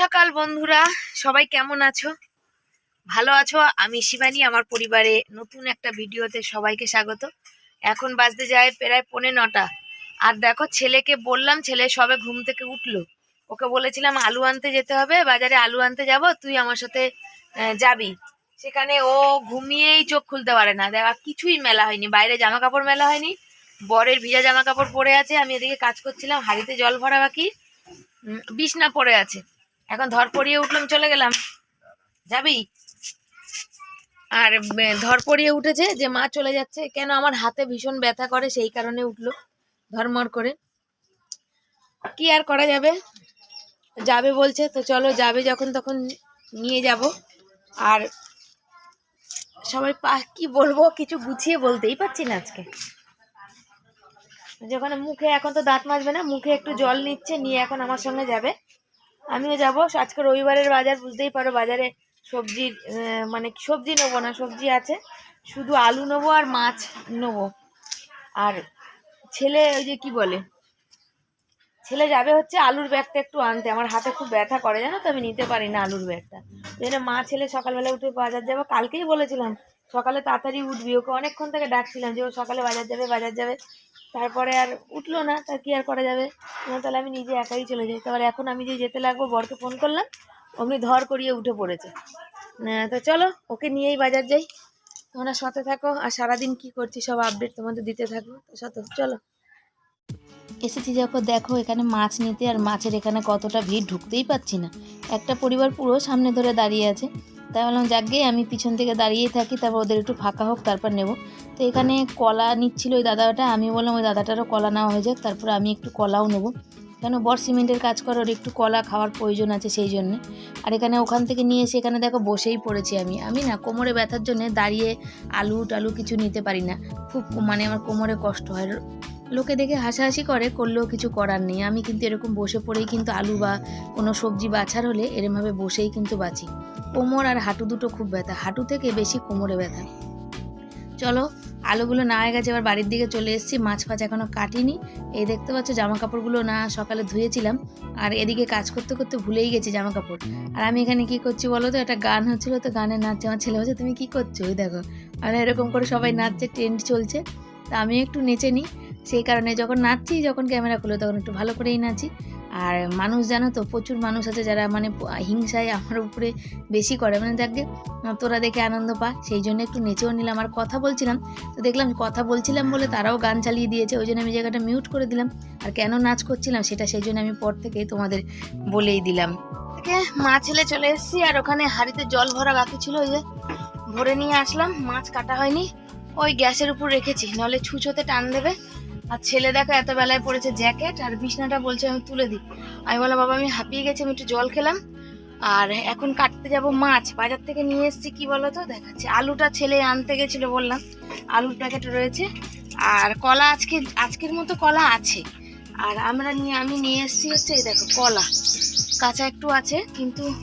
সকাল, বন্ধুরা। সবাই কেমন আছো? ভালো আছো? আমি শিবানী, আমার পরিবারে নতুন একটা ভিডিওতে সবাইকে স্বাগত। এখন বাজতে যায় প্রায় পৌনে নটা। আর দেখো, ছেলেকে বললাম, ছেলে সবে ঘুম থেকে উঠল। ওকে বলেছিলাম, আলু আনতে যেতে হবে, বাজারে আলু আনতে যাব, তুই আমার সাথে যাবি। সেখানে ও ঘুমিয়েই চোখ খুলতে পারে না। দেখা কিছুই মেলা হয়নি। বাইরে জামা কাপড় মেলা হয়নি। বরের ভিজা জামা কাপড় পরে আছে। আমি এদিকে কাজ করছিলাম, হাড়িতে জল ভরা বাকি। বিছনা পড়ে আছে। এখন ধর পড়িয়ে উঠলাম, চলে গেলাম। যাবি? আর ধর পড়িয়ে উঠেছে যে মা চলে যাচ্ছে, কেন আমার হাতে ভীষণ ব্যথা করে, সেই কারণে উঠল ধর্মর করে। কি আর করা যাবে? যাবে বলছে, তো চলো যাবে যখন তখন নিয়ে যাব। আর সবাই পা- কি বলব, কিছু গুছিয়ে বলতেই পারছি না আজকে। যখন মুখে, এখন তো দাঁত মাজবে না, মুখে একটু জল নিচ্ছে, নিয়ে এখন আমার সঙ্গে যাবে। আমিও যাব। আজকে রবিবারের বাজার, বুঝতেই পারো বাজারে সবজি মানে সবজি নেব না, সবজি আছে। শুধু আলু নেব আর মাছ নেব। আর ছেলে ওই যে কি বলে? ছেলে যাবে হচ্ছে আলুর ব্যাগটা একটু আনতে। আমার হাতে খুব ব্যথা করে, জানো তো? আমি নিতে পারি না আলুর ব্যাগটা। জন্য মা ছেলে সকালবেলা উঠে বাজার যাব। কালকেই বলেছিলাম, সকালে তাড়াতাড়ি উঠবি। ওকে অনেকক্ষণ থেকে ডাকছিলাম যে ও সকালে বাজার যাবে বাজার যাবে। তারপরে আর উঠল না, তা কি আর করা যাবে? তাহলে আমি নিজে একাই চলে যাই। তারপরে এখন আমি যে যেতে লাগবো, বরকে ফোন করলাম, অমনি ধর করিয়ে উঠে পড়েছে। তো চলো, ওকে নিয়েই বাজার যাই। তোমরা সাথে থাকো, আর সারাদিন কি করছি সব আপডেট তোমাদের দিতে থাকব তো সাথে, চলো। এসেছি যখন দেখো, এখানে মাছ নিতে, আর মাছের এখানে কতটা ভিড় ঢুকতেই পাচ্ছি না। একটা পরিবার পুরো সামনে ধরে দাঁড়িয়ে আছে। তাই বললাম, যাকে আমি পিছন থেকে দাঁড়িয়ে থাকি, তারপর ওদের একটু ফাঁকা হোক, তারপর নেব। তো এখানে কলা নিচ্ছিল ওই দাদাটা, আমি বললাম, ওই দাদাটারও কলা নেওয়া হয়ে যাক, তারপর আমি একটু কলাও নেব। কেন, বর সিমেন্টের কাজ করে, ওর একটু কলা খাওয়ার প্রয়োজন আছে সেই জন্যে। আর এখানে ওখান থেকে নিয়ে এসে এখানে দেখো, বসেই পড়েছি আমি। আমি না, কোমরে ব্যথার জন্য দাঁড়িয়ে আলু টালু কিছু নিতে পারি না। খুব মানে আমার কোমরে কষ্ট হয়। লোকে দেখে হাসাহাসি করে, করলেও কিছু করার নেই। আমি কিন্তু এরকম বসে পড়েই কিন্তু আলু বা কোনো সবজি বাছার হলে এরমভাবে বসেই কিন্তু বাছি কোমর আর হাঁটু দুটো খুব ব্যথা, হাঁটু থেকে বেশি কোমরে ব্যথা। চলো, আলুগুলো না গেছে, এবার বাড়ির দিকে চলে এসেছি, মাছ ফাছ এখনও কাটিনি। এই দেখতে পাচ্ছ জামা কাপড়গুলো না সকালে ধুয়েছিলাম, আর এদিকে কাজ করতে করতে ভুলেই গেছি জামা কাপড় আর আমি এখানে কি করছি বলো তো, একটা গান হচ্ছিল তো গানে নাচছে আমার ছেলে বলছে, তুমি কি করছ? ওই দেখো আর এরকম করে সবাই নাচছে ট্রেন্ড চলছে। তা আমি একটু নেচে নিই, সেই কারণে যখন নাচছি, যখন ক্যামেরা খুলে, তখন একটু ভালো করেই নাচি। আর মানুষ জানো তো, প্রচুর মানুষ আছে যারা মানে হিংসায় আমার উপরে বেশি করে। মানে যাকে তোরা দেখে আনন্দ পা। সেই জন্য একটু নেচেও নিলাম। আর কথা বলছিলাম, তো দেখলাম কথা বলছিলাম বলে তারাও গান চালিয়ে দিয়েছে, ওই জন্য আমি জায়গাটা মিউট করে দিলাম। আর কেন নাচ করছিলাম সেটা সেই জন্য আমি পর থেকেই তোমাদের বলেই দিলাম। থেকে মা ছেলে চলে এসেছি, আর ওখানে হাড়িতে জল ভরা বাকি ছিল ওই যে, ভরে নিয়ে আসলাম। মাছ কাটা হয়নি, ওই গ্যাসের উপর রেখেছি নাহলে ছুঁচোতে টান দেবে। আর ছেলে দেখো, এত বেলায় পড়েছে জ্যাকেট আর বিছনাটা বলছে আমি তুলে দিই। আমি বললাম, বাবা, আমি হাঁপিয়ে গেছি, আমি একটু জল খেলাম। আর এখন কাটতে যাব মাছ। বাজার থেকে নিয়ে এসেছি, কি বলো তো দেখাচ্ছি। আলুটা ছেলে আনতে গেছিল, বললাম। আলুর প্যাকেট রয়েছে। আর কলা আজকে, আজকের মতো কলা আছে। আর আমরা নিয়ে, আমি নিয়ে এসেছি হচ্ছে, এই দেখো, কলা। কাঁচা একটু আছে, কিন্তু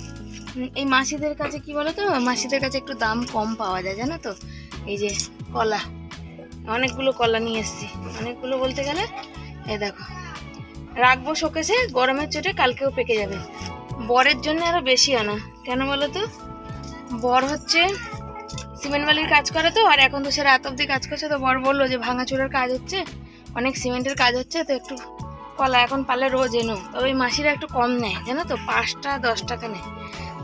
এই মাসিদের কাছে কি বলো তো মাসিদের কাছে একটু দাম কম পাওয়া যায়, জানো তো? এই যে কলা। অনেকগুলো কলা নিয়ে এসেছি। অনেকগুলো বলতে গেলে এ দেখো, রাখব শোকেসে, গরমের চোটে কালকেও পেকে যাবে। বরের জন্য আরও বেশি আনা, কেন বলো তো? বর হচ্ছে সিমেন্ট বালির কাজ করে তো, আর এখন তো সে রাত অব্দি কাজ করছে, তো বর বলল যে ভাঙাচোরার কাজ হচ্ছে, অনেক সিমেন্টের কাজ হচ্ছে, তো একটু কলা এখন পালে রোজ এনো। তবে মাসিরা একটু কম নেয়, জানো তো? পাঁচটা দশ টাকা নেয়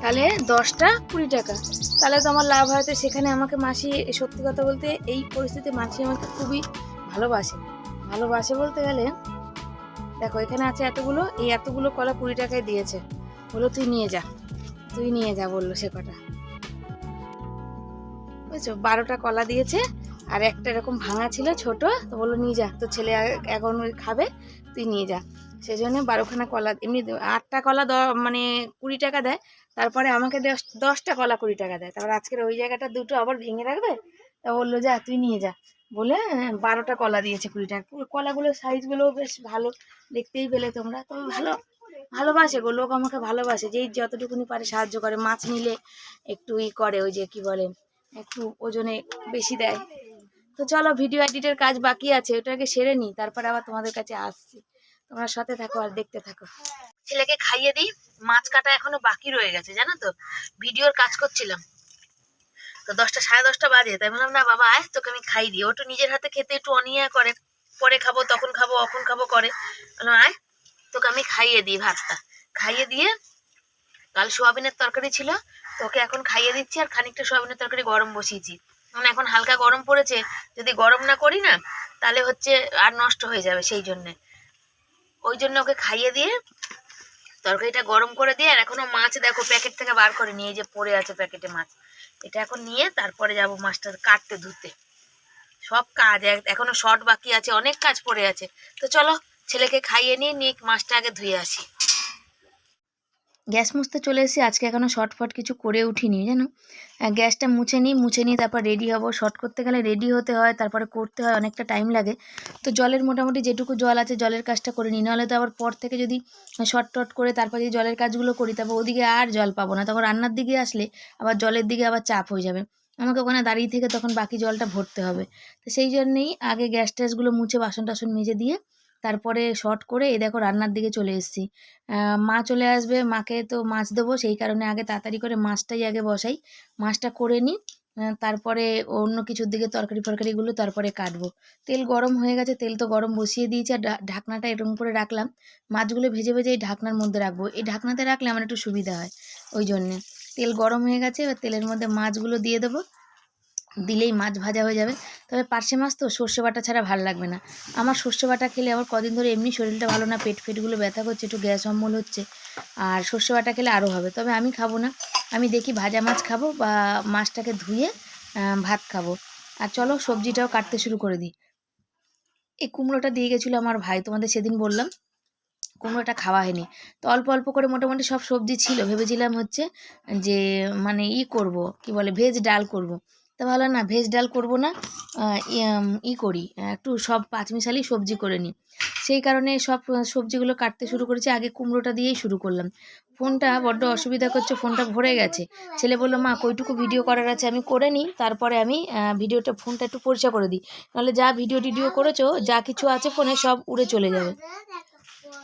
তাহলে দশটা কুড়ি টাকা। তাহলে তো আমার লাভ হয়। তো সেখানে আমাকে মাসি সত্যি কথা বলতে এই পরিস্থিতি মাসি আমাকে খুবই ভালোবাসে। ভালোবাসে বলতে গেলে, দেখো এখানে আছে এতগুলো, এই এতগুলো কলা কুড়ি টাকায় দিয়েছে। বলো তুই নিয়ে যা। তুই নিয়ে যা, বলল সে কটা। বুঝছ? বারোটা কলা দিয়েছে, আর একটা এরকম ভাঙা ছিল ছোট। তো বলল, নিয়ে যা। তো ছেলে এখন খাবে, তুই নিয়ে যা। সেই জন্য বারোখানা কলা এমনি আটটা কলা দ মানে কুড়ি টাকা দেয় তারপরে আমাকে দশ দশটা কলা কুড়ি টাকা দেয়। তারপর আজকের ওই জায়গাটা দুটো আবার ভেঙে রাখবে? তা বলল যা তুই নিয়ে যা। বলে আহ, বারোটা কলা দিয়েছে কুড়ি টাকা। কলাগুলোর সাইজগুলোও বেশ ভালো দেখতেই পেলে তোমরা। তবে ভালো ভালোবাসে গো লোক আমাকে ভালোবাসে। যেই যতটুকুনি পারে সাহায্য করে। মাছ নিলে একটু ই করে ওই যে কি বলে একটু ওজনে বেশি দেয়। তো চলো ভিডিও এডিটের কাজ বাকি আছে ওটাকে সেরে নিই তারপরে আবার তোমাদের কাছে আসছি। তোমরা সাথে থাকো আর দেখতে থাকো। ছেলেকে খাইয়ে দিই, মাছ কাটা এখনও বাকি রয়ে গেছে, জানো তো? ভিডিওর কাজ করছিলাম। তো দশটা, সাড়ে দশটা বাজে, তাই বললাম না, বাবা, আয়, তোকে আমি খাই দিই। ও তো নিজের হাতে খেতে একটু অনিয়া করে। পরে খাব, তখন খাব, অখন খাব করে। বললাম, আয়, তোকে আমি খাইয়ে দিই ভাতটা। খাইয়ে দিয়ে, কাল সোয়াবিনের তরকারি ছিল তোকে এখন খাইয়ে দিচ্ছি আর খানিকটা সোয়াবিনের তরকারি গরম বসিয়েছি। মানে এখন হালকা গরম পড়েছে, যদি গরম না করি না, তাহলে হচ্ছে আর নষ্ট হয়ে যাবে সেই জন্যে। ওই জন্য ওকে খাইয়ে দিয়ে তরকারিটা গরম করে দিয়ে, আর এখনও মাছ দেখো প্যাকেট থেকে বার করে নিয়ে যে পড়ে আছে প্যাকেটে মাছ। এটা এখন নিয়ে তারপরে যাব মাছটা কাটতে ধুতে। সব কাজ, এক- এখনও শর্ট বাকি আছে, অনেক কাজ পড়ে আছে। তো চলো, ছেলেকে খাইয়ে নিয়ে নিয়ে মাছটা আগে ধুয়ে আসি। গ্যাস মুছতে চলে এসেছি। আজকে এখনও শর্টফট কিছু করে উঠিনি, জানো? গ্যাসটা মুছে নিই মুছে নিই তারপর রেডি হব। শর্ট করতে গেলে রেডি হতে হয়, তারপরে করতে হয়, অনেকটা টাইম লাগে। তো জলের মোটামুটি যেটুকু জল আছে, জলের কাজটা করে নিই। নাহলে তো আবার পর থেকে যদি শর্ট টট করে তারপর যদি জলের কাজগুলো করি, তারপর ওদিকে আর জল পাবো না। তখন রান্নার দিকে আসলে আবার জলের দিকে আবার চাপ হয়ে যাবে। আমাকে ওখানে দাঁড়িয়ে থেকে তখন বাকি জলটা ভরতে হবে। তো সেই জন্যেই আগে গ্যাস ট্যাসগুলো মুছে বাসন টাসন মেজে দিয়ে তারপরে শর্ট করে এই দেখো রান্নার দিকে চলে এসেছি। মা চলে আসবে, মাকে তো মাছ দেবো, সেই কারণে আগে তাড়াতাড়ি করে মাছটাই আগে বসাই। মাছটা করে নিই তারপরে অন্য কিছুর দিকে তরকারি ফরকারিগুলো তারপরে কাটবো। তেল গরম হয়ে গেছে, তেল তো গরম বসিয়ে দিয়েছি, আর ঢাকনাটা এরকম করে রাখলাম। মাছগুলো ভেজে ভেজে এই ঢাকনার মধ্যে রাখব। এই ঢাকনাতে রাখলে আমার একটু সুবিধা হয়, ওই জন্যে। তেল গরম হয়ে গেছে, এবার তেলের মধ্যে মাছগুলো দিয়ে দেবো। দিলেই মাছ ভাজা হয়ে যাবে। তবে পার্শে মাছ তো সর্ষে বাটা ছাড়া ভালো লাগবে না। আমার সর্ষে বাটা খেলে আমার কদিন ধরে এমনি শরীরটা ভালো না, পেট ফেটগুলো ব্যথা করছে, একটু গ্যাস অম্বল হচ্ছে, আর সর্ষে বাটা খেলে আরও হবে। তবে আমি খাব না। আমি দেখি ভাজা মাছ খাব বা মাছটাকে ধুয়ে ভাত খাব। আর চলো সবজিটাও কাটতে শুরু করে দিই। এই কুমড়োটা দিয়ে গেছিল আমার ভাই, তোমাদের সেদিন বললাম। কুমড়োটা খাওয়া হয়নি। তো অল্প অল্প করে মোটামুটি সব সবজি ছিল। ভেবেছিলাম হচ্ছে যে মানে ই করব, কি বলে, ভেজ ডাল করব। তা ভালো না, ভেজ ডাল করব না ই- করি একটু সব পাঁচমিশালি সবজি করে নিই। সেই কারণে সব সবজিগুলো কাটতে শুরু করেছি, আগে কুমড়োটা দিয়েই শুরু করলাম। ফোনটা বড্ড অসুবিধা করছে, ফোনটা ভরে গেছে। ছেলে বলল, মা, কইটুকু ভিডিও করার আছে, আমি করে নিই, তারপরে আমি ভিডিওটা, ফোনটা একটু পরিষ্কার করে দিই। নাহলে যা ভিডিও টিডিও করেছ, যা কিছু আছে ফোনে সব উড়ে চলে যাবে।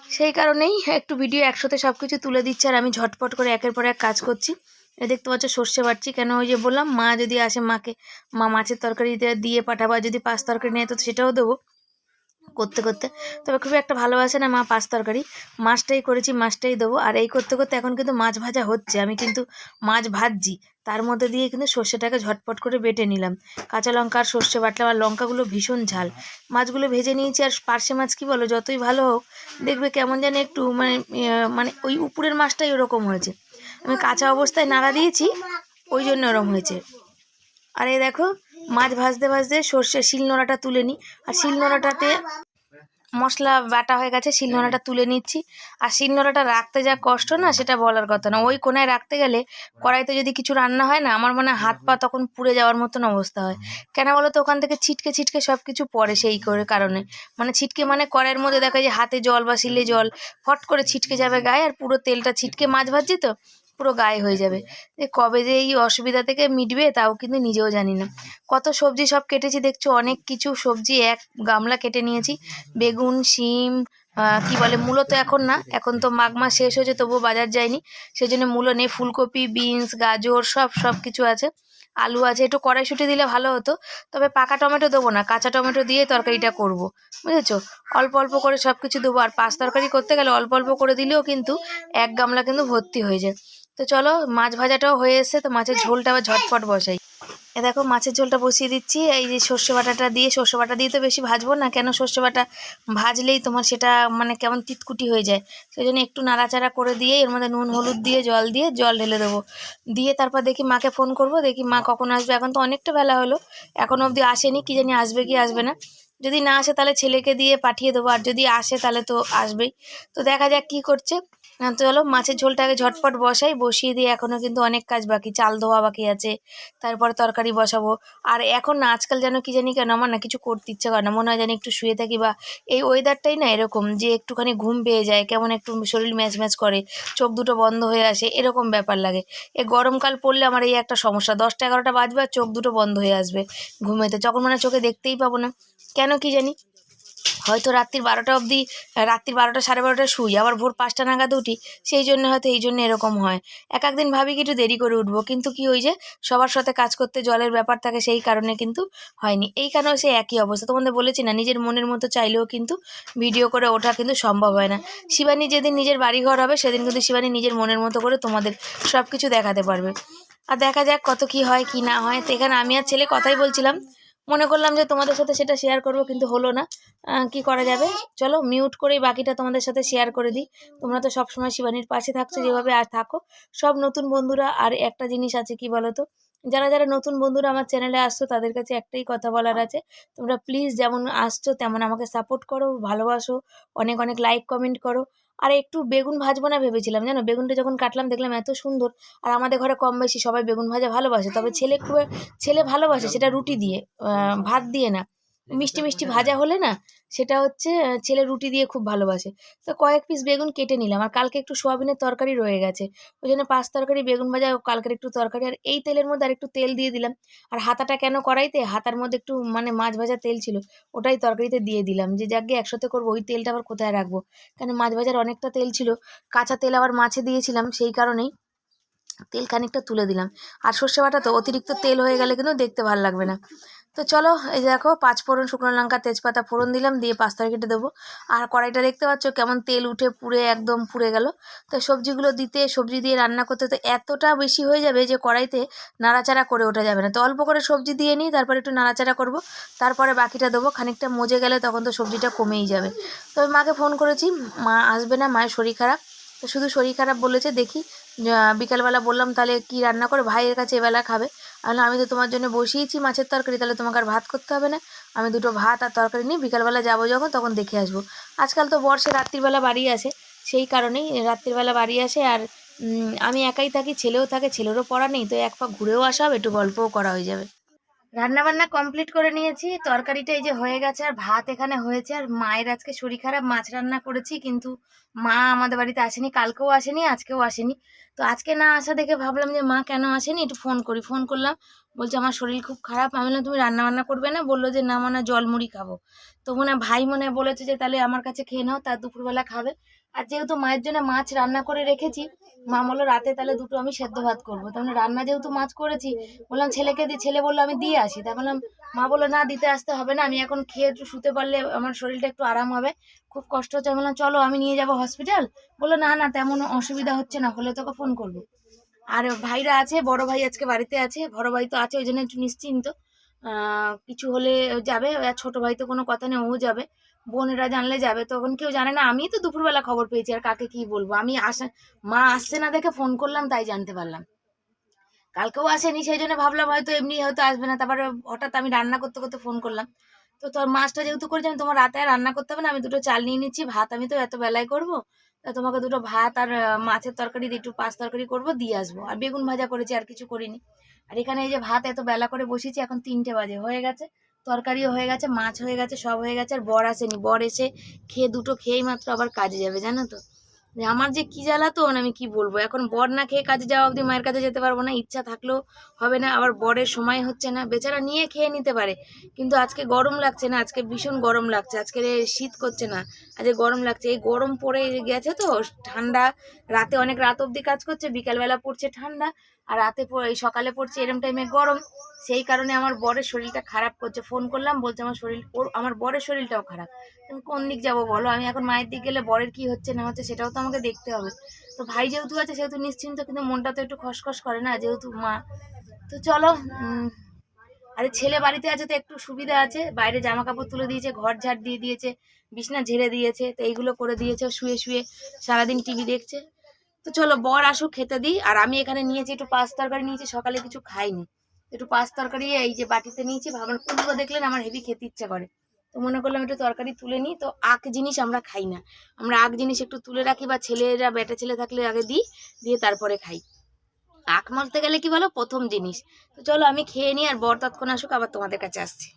সেই কারণেই একটু ভিডিও একসাথে সব কিছু তুলে দিচ্ছে, আর আমি ঝটপট করে একের পর এক কাজ করছি। এ দেখতে পাচ্ছ সর্ষে বাটছি। কেন ওই যে বললাম, মা যদি আসে মাকে, মা মাছের তরকারি দিয়ে- পাঠাবা, যদি পাঁচ তরকারি নেয় তো সেটাও দেবো করতে করতে। তবে খুব একটা ভালোবাসে না মা পাঁচ তরকারি। মাছটাই করেছি, মাছটাই দেবো। আর এই করতে করতে এখন কিন্তু মাছ ভাজা হচ্ছে। আমি কিন্তু মাছ ভাজছি। তার মধ্যে দিয়ে কিন্তু সর্ষেটাকে ঝটপট করে বেটে নিলাম। কাঁচা লঙ্কা আর সর্ষে বাটলাম আর লঙ্কাগুলো ভীষণ ঝাল। মাছগুলো ভেজে নিয়েছি আর পার্শে মাছ কি বলো, যতই ভালো হোক, দেখবে কেমন যেন একটু মানে মানে ওই উপরের মাছটাই ওরকম হয়েছে। আমি কাঁচা অবস্থায় নাড়া দিয়েছি, ওই জন্য ওরম হয়েছে। আর এই দেখো, মাছ ভাজতে ভাজতে সর্ষে শিলনোড়াটা তুলে নিই আর শিলনোড়াটাতে মশলা বাটা হয়ে গেছে, শিলনোড়াটা তুলে নিচ্ছি। আর শিলনোড়াটা রাখতে যা কষ্ট না, সেটা বলার কথা না। ওই কোনায় রাখতে গেলে কড়াইতে যদি কিছু রান্না হয় না, আমার মনে হয় হাত পা তখন পুড়ে যাওয়ার মতন অবস্থা হয়। কেন বলো তো, ওখান থেকে ছিটকে ছিটকে সব কিছু পড়ে সেই করে কারণে। মানে ছিটকে মানে কড়াইয়ের মধ্যে দেখা যায় হাতে জল বা শিলে জল, ফট করে ছিটকে যাবে গায়ে, আর পুরো তেলটা ছিটকে মাছ ভাজছি তো পুরো গায়ে হয়ে যাবে। যে কবে যে এই অসুবিধা থেকে মিটবে তাও কিন্তু নিজেও জানি না। কত সবজি সব কেটেছি দেখছ? অনেক কিছু সবজি এক গামলা কেটে নিয়েছি। বেগুন শিম কি বলে মূলো তো এখন না এখন তো মাঘ মাস শেষ হয়েছে তবুও বাজার যায়নি। সেই জন্য মূলো নেই ফুলকপি বিনস গাজর সব সব কিছু আছে। আলু আছে একটু কড়াইশুঁটি দিলে ভালো হতো। তবে পাকা টমেটো দেবো না কাঁচা টমেটো দিয়ে তরকারিটা করব বুঝেছ? অল্প অল্প করে সব কিছু দেবো আর পাঁচ তরকারি করতে গেলে অল্প অল্প করে দিলেও কিন্তু এক গামলা কিন্তু ভর্তি হয়ে যায়। তো চলো, মাছ ভাজাটাও হয়ে এসে তো মাছের ঝোলটা আবার ঝটপট বসাই। এ দেখো, মাছের ঝোলটা বসিয়ে দিচ্ছি। এই যে সর্ষে বাটাটা দিয়ে, সর্ষে বাটা দিয়ে তো বেশি ভাজবো না, কেন সর্ষে বাটা ভাজলেই তোমার সেটা মানে কেমন তিতকুটি হয়ে যায়। সেই জন্য একটু নাড়াচাড়া করে দিয়ে, এর মধ্যে নুন, হলুদ দিয়ে, জল দিয়ে জল ঢেলে দেবো। দিয়ে তারপর দেখি মাকে ফোন করব, দেখি মা কখন আসবে। এখন তো অনেকটা বেলা হলো, এখন অবধি আসেনি, কি জানি আসবে কি আসবে না। যদি না আসে তাহলে ছেলেকে দিয়ে পাঠিয়ে দেবো, আর যদি আসে তাহলে তো আসবেই। তো দেখা যাক কী করছে। তো চলো মাছের ঝোলটাকে ঝটপট বসাই, বসিয়ে দিয়ে এখনও কিন্তু অনেক কাজ বাকি, চাল ধোয়া বাকি আছে, তারপরে তরকারি বসাবো। আর এখন না, আজকাল যেন কি জানি কেন আমার না কিছু করতে ইচ্ছে করে না, মনে হয় যেন একটু শুয়ে থাকি বা এই ওয়েদারটাই না এরকম যে একটুখানি ঘুম পেয়ে যায়, কেমন একটু শরীর ম্যাচ ম্যাচ করে, চোখ দুটো বন্ধ হয়ে আসে, এরকম ব্যাপার লাগে। এই গরমকাল পড়লে আমার এই একটা সমস্যা, দশটা এগারোটা বাজবে আর চোখ দুটো বন্ধ হয়ে আসবে ঘুমেতে, যখন মানে চোখে দেখতেই পাবো না, কেন কি জানি? হয়তো রাত্রির বারোটা অবধি, রাত্রির বারোটা সাড়ে বারোটা শুই, আবার ভোর পাঁচটা নাগাদ উঠি, সেই জন্য হয়তো এই জন্য এরকম হয়। এক একদিন ভাবি কি একটু দেরি করে উঠবো, কিন্তু কি ওই যে সবার সাথে কাজ করতে জলের ব্যাপার থাকে সেই কারণে কিন্তু হয়নি। এই কারণেও সেই একই অবস্থা। তোমাদের বলেছি না, নিজের মনের মতো চাইলেও কিন্তু ভিডিও করে ওঠা কিন্তু সম্ভব হয় না। শিবানী যেদিন নিজের বাড়িঘর হবে, সেদিন কিন্তু শিবানী নিজের মনের মতো করে তোমাদের সব কিছু দেখাতে পারবে। আর দেখা যাক কত কি হয়, কি না হয়। তো এখানে আমি আর ছেলে কথাই বলছিলাম। মনে করলাম যে তোমাদের সাথে সেটা শেয়ার করব, কিন্তু হলো না। কি করা যাবে? চলো মিউট করেই বাকিটা তোমাদের সাথে শেয়ার করে দিই। তোমরা তো সবসময় শিবানীর পাশে থাকছো, যেভাবে আর থাকো। সব নতুন বন্ধুরা, আর একটা জিনিস আছে কি বলো তো যারা যারা নতুন বন্ধুরা আমার চ্যানেলে আসছো, তাদের কাছে একটাই কথা বলার আছে। তোমরা প্লিজ যেমন আসছো, তেমন আমাকে সাপোর্ট করো, ভালোবাসো, অনেক অনেক লাইক কমেন্ট করো। আর একটু বেগুন ভাজবো না ভেবেছিলাম জানো? বেগুনটা যখন কাটলাম দেখলাম এত সুন্দর। আর আমাদের ঘরে কম বেশি সবাই বেগুন ভাজা ভালোবাসে। তবে ছেলে খুব ছেলে ভালোবাসে সেটা রুটি দিয়ে ভাত দিয়ে না। মিষ্টি মিষ্টি ভাজা হলে না সেটা হচ্ছে ছেলে রুটি দিয়ে খুব ভালোবাসে। তো কয়েক পিস বেগুন কেটে নিলাম। আর কালকে একটু সোয়াবিনের তরকারি রয়ে গেছে। ওই জন্য পাঁচ তরকারি বেগুন ভাজা কালকের একটু তরকারি। আর এই তেলের মধ্যে আর একটু তেল দিয়ে দিলাম। আর হাতাটা কেন কড়াইতে? হাতার মধ্যে একটু মানে মাছ ভাজা তেল ছিল। ওটাই তরকারিতে দিয়ে দিলাম। যে যাক একসাথে করব ওই তেলটা আবার কোথায় রাখব? কেন মাছ ভাজার অনেকটা তেল ছিল। কাঁচা তেল আবার মাছে দিয়েছিলাম সেই কারণেই তেল খানিকটা তুলে দিলাম। আর সর্ষে বাটা তো অতিরিক্ত তেল হয়ে গেলে কিন্তু দেখতে ভালো লাগবে না। তো চলো, এই দেখো, পাঁচ ফোড়ন শুকনো লঙ্কা, তেজপাতা, ফোড়ন দিলাম, দিয়ে পাঁচ কেটে দেবো। আর কড়াইটা দেখতে পাচ্ছ, কেমন তেল উঠে পুড়ে একদম পুড়ে গেল। তো সবজিগুলো দিতে, সবজি দিয়ে রান্না করতে তো এতটা বেশি হয়ে যাবে যে কড়াইতে নাড়াচাড়া করে ওঠা যাবে না। তো অল্প করে সবজি দিয়ে নিই, তারপরে একটু নাড়াচাড়া করব। তারপরে বাকিটা দেবো। খানিকটা মজে গেলে তখন তো সবজিটা কমেই যাবে। তো মাকে ফোন করেছি, মা আসবে না, মায়ের শরীর খারাপ। শুধু শরীর খারাপ বলেছে দেখি বিকালবেলা বললাম তাহলে কি রান্না করে? ভাইয়ের কাছে এবেলা খাবে। আমি আমি তো তোমার জন্য বসিয়েছি মাছের তরকারি, তাহলে তোমাকে আর ভাত করতে হবে না। আমি দুটো ভাত আর তরকারি নিয়ে বিকালবেলা যাব যখন, তখন দেখে আসব। আজকাল তো বর্ষে রাত্রিবেলা বাড়ি আসে, সেই কারণেই রাত্রিবেলা বাড়ি আসে আর আমি একাই থাকি, ছেলেও থাকে, ছেলেরও পড়া নেই, তো এক পা ঘুরেও আসা হবে, একটু গল্পও করা হয়ে যাবে। রান্না বান্না কমপ্লিট করে নিয়েছি। তরকারিটা এই যে হয়ে গেছে আর ভাত এখানে হয়েছে আর মায়ের আজকে শরীর খারাপ, মাছ রান্না করেছি কিন্তু মা আমাদের বাড়িতে আসেনি, কালকেও আসেনি, আজকেও আসেনি। তো আজকে না আসা দেখে ভাবলাম যে মা কেন আসেনি? একটু ফোন করি ফোন করলাম। বলছে, আমার শরীর খুব খারাপ। আমি বললাম, তুমি রান্না বান্না করবে না? বলল যে, না মানে জল মুড়ি খাব। তো মনে ভাই মনে বলেছে যে, তাহলে আমার কাছে খেয়ে নাও তার দুপুরবেলা খাবে। আর যেহেতু মায়ের জন্য মাছ রান্না করে রেখেছি, মা বলল রাতে তাহলে দুটো আমি সেদ্ধ ভাত করব। তার মানে রান্না যেহেতু মাছ করেছি, বললাম ছেলেকে দিই ছেলে বলল আমি দিয়ে আসি। তাই বললাম, মা বলল, না, দিতে আসতে হবে না, আমি এখন খেয়ে একটু শুতে পারলে আমার শরীরটা একটু আরাম হবে। খুব কষ্ট হচ্ছে, আমি বললাম, চলো, আমি নিয়ে যাব হসপিটাল বলল, না না, তেমন অসুবিধা হচ্ছে না, হলে তোকে ফোন করব। আর ভাইরা আছে, বড় ভাই আজকে বাড়িতে আছে, বড় ভাই তো আছে, ওই জন্য একটু নিশ্চিন্ত। কিছু হলে যাবে, আর ছোট ভাই তো কোনো কথা নেই, ও যাবে। বোনেরা জানলে যাবে, তখন কেউ জানে না। আমি তো দুপুরবেলা খবর পেয়েছি, আর কাকে কি বলব? আমি আসা মা আসছে না দেখে ফোন করলাম, তাই জানতে পারলাম। কালকেও আসেনি, সেই জন্য ভাবলাম হয়তো এমনি হয়তো আসবে না। তারপরে হঠাৎ আমি রান্না করতে করতে ফোন করলাম। তো তোর মাছটা যেহেতু করেছি, আমি তোমার রাতে রান্না করতে হবে না, আমি দুটো চাল নিয়ে নিচ্ছি, ভাত আমি তো এত বেলায় করব। তা তোমাকে দুটো ভাত আর মাছের তরকারি একটু পাঁচ তরকারি করব, দিয়ে আসব। আর বেগুন ভাজা করেছি, আর কিছু করিনি। আর এখানে এই যে ভাত এত বেলা করে বসিয়েছি এখন তিনটে বাজে, হয়ে গেছে। তরকারিও হয়ে গেছে, মাছ হয়ে গেছে, সব হয়ে গেছে, আর বর আসেনি। বর এসে খেয়ে, দুটো খেয়েই মাত্র আবার কাজে যাবে, জানো তো? আমার যে কি জ্বালাতন, আমি কি বলব? এখন বর না খেয়ে কাজে যাওয়া অবধি মায়ের কাছে যেতে পারব না, ইচ্ছা থাকলেও হবে না, আবার বরের সময় হচ্ছে না। বেচারা নিয়ে খেয়ে নিতে পারে, কিন্তু আজকে গরম লাগছে না, আজকে ভীষণ গরম লাগছে, আজকে শীত করছে না, আজকে গরম লাগছে। এই গরম পড়ে গেছে তো, ঠান্ডা, রাতে অনেক রাত অবধি কাজ করছে, বিকালবেলা পড়ছে ঠান্ডা আর রাতে এই সকালে পড়ছে এরম টাইমে গরম, সেই কারণে আমার বরের শরীরটা খারাপ করছে। ফোন করলাম, বলছে আমার শরীর, ওর, আমার বরের শরীরটাও খারাপ। আমি কোন দিক যাব বলো? আমি এখন মায়ের দিক গেলে বরের কি হচ্ছে না হচ্ছে সেটাও তো আমাকে দেখতে হবে। তো ভাই যেহেতু আছে, সেহেতু নিশ্চিন্ত, কিন্তু মনটা তো একটু খসখস করে না, যেহেতু মা। তো চলো আরে ছেলে বাড়িতে আছে তো একটু সুবিধা আছে। বাইরে জামা কাপড় তুলে দিয়েছে, ঘর ঝাড় দিয়ে দিয়েছে, বিছনা ঝেড়ে দিয়েছে, তো এইগুলো করে দিয়েছে, শুয়ে শুয়ে সারাদিন টিভি দেখছে। তো চলো বর আসুক, খেতে দিই। আর আমি এখানে নিয়েছি একটু পাঁচ তরকারি নিয়েছি, সকালে কিছু খাইনি। একটু পাঁচ তরকারি এই যে বাটিতে নিয়েছি, ভাবলাম কুমড়ো দেখলেন আমার হেভি খেতে ইচ্ছা করে। তো মনে করলাম একটু তরকারি তুলে নিই, তো আখ জিনিস আমরা খাই না। আমরা আখ জিনিস একটু তুলে রাখি বা ছেলেরা, বেটা ছেলে থাকলে আগে দিই, দিয়ে তারপরে খাই। আখ মারতে গেলে কি বলো? প্রথম জিনিস। তো চলো আমি খেয়ে নিই আর বর তৎক্ষণ আসুক, আবার তোমাদের কাছে আসছি।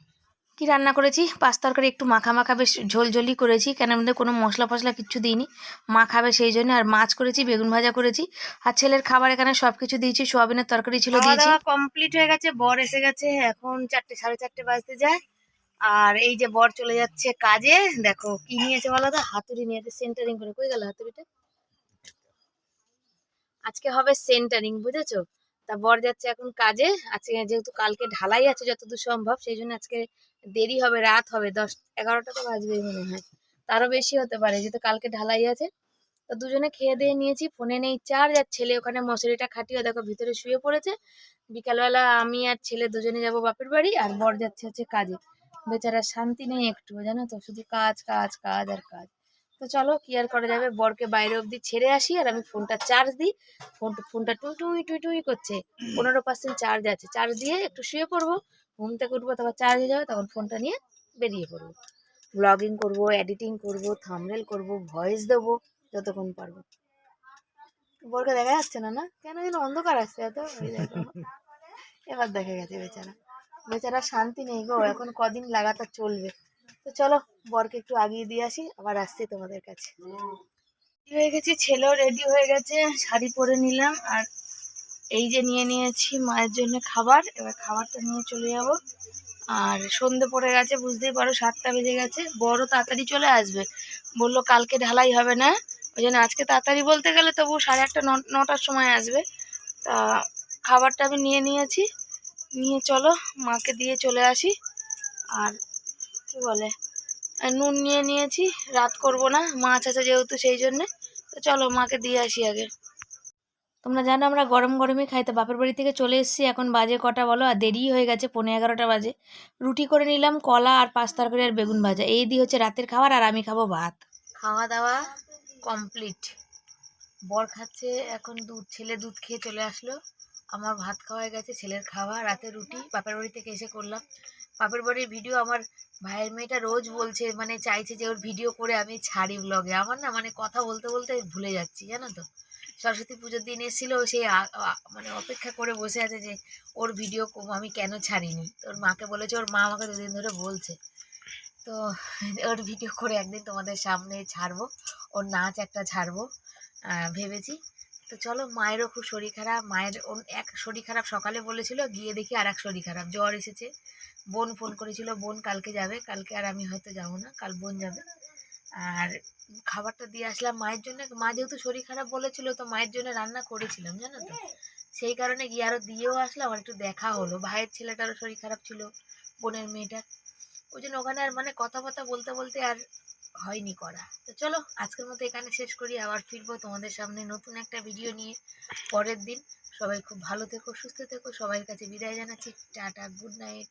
কি রান্না করেছি? পাঁচ তরকারি একটু মাখা মাখা বেশ ঝোলঝোলি করেছি। কেন আমাদের কোনো মশলা ফসলা কিচ্ছু দিইনি। মা খাবে সেই জন্য আর মাছ করেছি বেগুন ভাজা করেছি। আর ছেলের খাবার এখানে সব কিছু দিয়েছি সোয়াবিনের তরকারি ছিল দিয়েছি। কমপ্লিট হয়ে গেছে বর এসে গেছে এখন চারটে সাড়ে চারটে বাজতে যায়। আর এই যে বর চলে যাচ্ছে কাজে দেখো কি নিয়েছে বলো তো? হাতুড়ি নিয়েছে সেন্টারিং করে। কই গেল হাতুড়িটা? আজকে হবে সেন্টারিং বুঝেছ? তা বর যাচ্ছে এখন কাজে। আজকে যেহেতু কালকে ঢালাই আছে যতদূর সম্ভব, সেই জন্য আজকে দেরি হবে, রাত হবে, দশ, এগারোটা তো বাজবেই মনে হয়। তারও বেশি হতে পারে, যেহেতু কালকে ঢালাই আছে। তো দুজনে খেয়ে দিয়ে নিয়েছি, ফোনে নেই চার্জ, আর ছেলে ওখানে মশারিটা খাটিয়ে দেখো ভিতরে শুয়ে পড়েছে। বিকালবেলা আমি আর ছেলে দুজনে যাব বাপের বাড়ি, আর বর যাচ্ছে হচ্ছে কাজে। বেচারা শান্তি নেই একটু জানো তো? শুধু কাজ কাজ কাজ, আর কাজ। তো চলো কি আর করা যাবে? বরকে বাইরে অবধি ছেড়ে আসি আর আমি ফোনটা চার্জ দিই। ফোন ফোনটা টুই টুই টুই টুই করছে। পনেরো পার্সেন্ট চার্জ আছে। চার্জ দিয়ে একটু শুয়ে পড়ব। ঘুম থেকে উঠবো তারপর চার্জ হয়ে যাবে তখন ফোনটা নিয়ে বেরিয়ে পড়ব। ব্লগিং করব এডিটিং করব থামনেল করব ভয়েস দেবো যতক্ষণ পারব। বরকে দেখা যাচ্ছে না না? কেন যেন অন্ধকার আসছে এত? এবার দেখা গেছে বেচারা। বেচারা শান্তি নেই গো। এখন কদিন লাগাতার চলবে। তো চলো, বরকে একটু আগিয়ে দিয়ে আসি, আবার আসছি তোমাদের কাছে। হয়ে গেছি? ছেলেও রেডি হয়ে গেছে, শাড়ি পরে নিলাম, আর এই যে নিয়ে নিয়েছি মায়ের জন্য খাবার, এবার খাবারটা নিয়ে চলে যাব। আর সন্ধে পড়ে গেছে, বুঝতেই পারো সাতটা বেজে গেছে, বড় তাড়াতাড়ি চলে আসবে। বলল, কালকে ঢালাই হবে না। ওই জন্য আজকে তাড়াতাড়ি বলতে গেলে তবু সাড়ে আটটা নটার সময় আসবে। তা খাবারটা আমি নিয়ে নিয়েছি। নিয়ে চলো, মাকে দিয়ে চলে আসি। আর কি বলে? নুন নিয়ে নিয়েছি রাত করব না মাছ আছে যেহেতু সেই জন্যে। তো চলো মাকে দিয়ে আসি আগে। তোমরা জানো আমরা গরম গরমই খাই তো বাপের বাড়ি থেকে চলে এসেছি এখন বাজে কটা বলো আর দেরি হয়ে গেছে পনেরো এগারোটা বাজে। রুটি করে নিলাম কলা আর পাঁচ তরকারি আর বেগুন ভাজা। এই দিয়ে হচ্ছে রাতের খাবার আর আমি খাব ভাত। খাওয়া দাওয়া কমপ্লিট। বর খাচ্ছে এখন দুধ ছেলে দুধ খেয়ে চলে আসলো। আমার ভাত খাওয়া হয়ে গেছে ছেলের খাওয়া রাতে রুটি। বাপের বাড়ি থেকে এসে করলাম। বাপের বাড়ির ভিডিও আমার ভাইয়ের মেয়েটা রোজ বলছে মানে চাইছে যে ওর ভিডিও করে আমি ছাড়ি ব্লগে আমার না মানে কথা বলতে বলতে ভুলে যাচ্ছি, জানো তো? সরস্বতী পুজোর দিন এসেছিল সেই মানে অপেক্ষা করে বসে আছে যে ওর ভিডিও আমি কেন ছাড়িনি? তোর মাকে বলেছে, ওর মা আমাকে দুদিন ধরে বলছে। তো ওর ভিডিও করে একদিন তোমাদের সামনে ছাড়বো, ওর নাচ একটা ছাড়বো ভেবেছি। তো চলো, মায়েরও খুব শরীর খারাপ। মায়ের এক শরীর খারাপ সকালে বলেছিল, গিয়ে দেখি আর এক শরীর খারাপ। জ্বর এসেছে। বোন ফোন করেছিল, বোন কালকে যাবে। কালকে আর আমি হয়তো যাব না, কাল বোন যাবে। আর খাবারটা দিয়ে আসলাম মায়ের জন্য। মা যেহেতু শরীর খারাপ বলেছিল, তো মায়ের জন্য রান্না করেছিলাম, জানো তো? সেই কারণে গিয়ে আরও দিয়েও আসলাম, আর একটু দেখা হলো। ভাইয়ের ছেলেটারও শরীর খারাপ ছিল, বোনের মেয়েটার। ওই জন্য ওখানে আর মানে কথাবার্তা বলতে বলতে আর হয়নি করা। তো চলো, আজকের মতো এখানে শেষ করি। আবার ফিরবো তোমাদের সামনে নতুন একটা ভিডিও নিয়ে পরের দিন। সবাই খুব ভালো থেকো, সুস্থ থেকো। সবাই কাছে বিদায় জানাচ্ছি। Tata good night